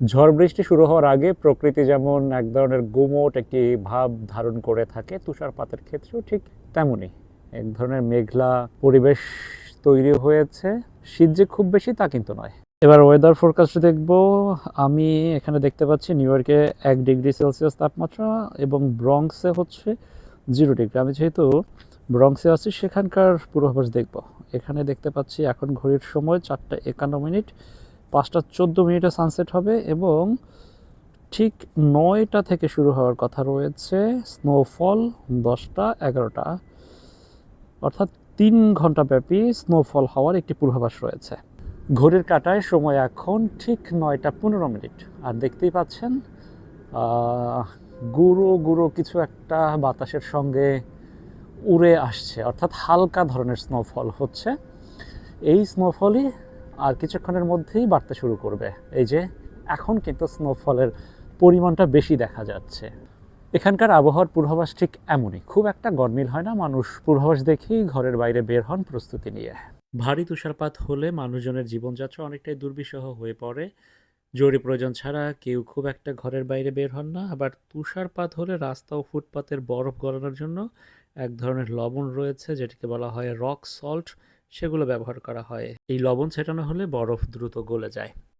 ঝড় বৃষ্টি শুরু হওয়ার আগে প্রকৃতি যেমন এক ধরনের গুমোট একটি ভাব ধারণ করে থাকে, তুষারপাতের ক্ষেত্রেও ঠিক তেমনই। এক ধরনের মেঘলা পরিবেশ তৈরি হয়েছে, শীত যে খুব বেশি তা কিন্তু নয়। এবার ওয়েদার ফোরকাস্ট দেখব। আমি এখানে দেখতে পাচ্ছি নিউ ইয়র্কে এক ডিগ্রি সেলসিয়াস তাপমাত্রা এবং ব্রঙ্কসে হচ্ছে জিরো ডিগ্রি আমি যেহেতু ব্রঙ্কসে আছি, সেখানকার পূর্বাভাস দেখব। এখানে দেখতে পাচ্ছি এখন ঘড়ির সময় চারটা একান্ন মিনিট। পাঁচটা চোদ্দ মিনিটে সানসেট হবে এবং ঠিক নয়টা থেকে শুরু হওয়ার কথা রয়েছে। স্নোফল দশটা, এগারোটা। অর্থাৎ তিন ঘণ্টা ব্যাপী স্নোফল হওয়ার একটি পূর্বাভাস রয়েছে। ঘড়ির কাটায় সময় এখন ঠিক নয়টা পনেরো মিনিট। আর দেখতেই পাচ্ছেন গুঁড়ো গুঁড়ো কিছু একটা বাতাসের সঙ্গে উড়ে আসছে। অর্থাৎ হালকা ধরনের স্নোফল হচ্ছে। এই স্নোফলই আর কিছুক্ষণের মধ্যেই বাড়তে শুরু করবে। এই যে, এখন কিন্তু স্নোফলের পরিমাণটা বেশি দেখা যাচ্ছে। এখানকার আবহাওয়ার পূর্বাভাস ঠিক এমনই। খুব একটা গরমিল হয় না, মানুষ পূর্বাভাস দেখেই ঘরের বাইরে বের হন প্রস্তুতি নিয়ে। ভারী তুষারপাত হলে মানুষজনের জীবনযাত্রা অনেকটাই দুর্বিষহ হয়ে পড়ে। জরুরি প্রয়োজন ছাড়া কেউ খুব একটা ঘরের বাইরে বের হন না। আবার তুষারপাত হলে রাস্তা ও ফুটপাতের বরফ গলানোর জন্য এক ধরনের লবণ রয়েছে, যেটিকে বলা হয় রক সল্ট সেগুলো ব্যবহার করা হয়। এই লবণ ছেটানো হলে বরফ দ্রুত গলে যায়।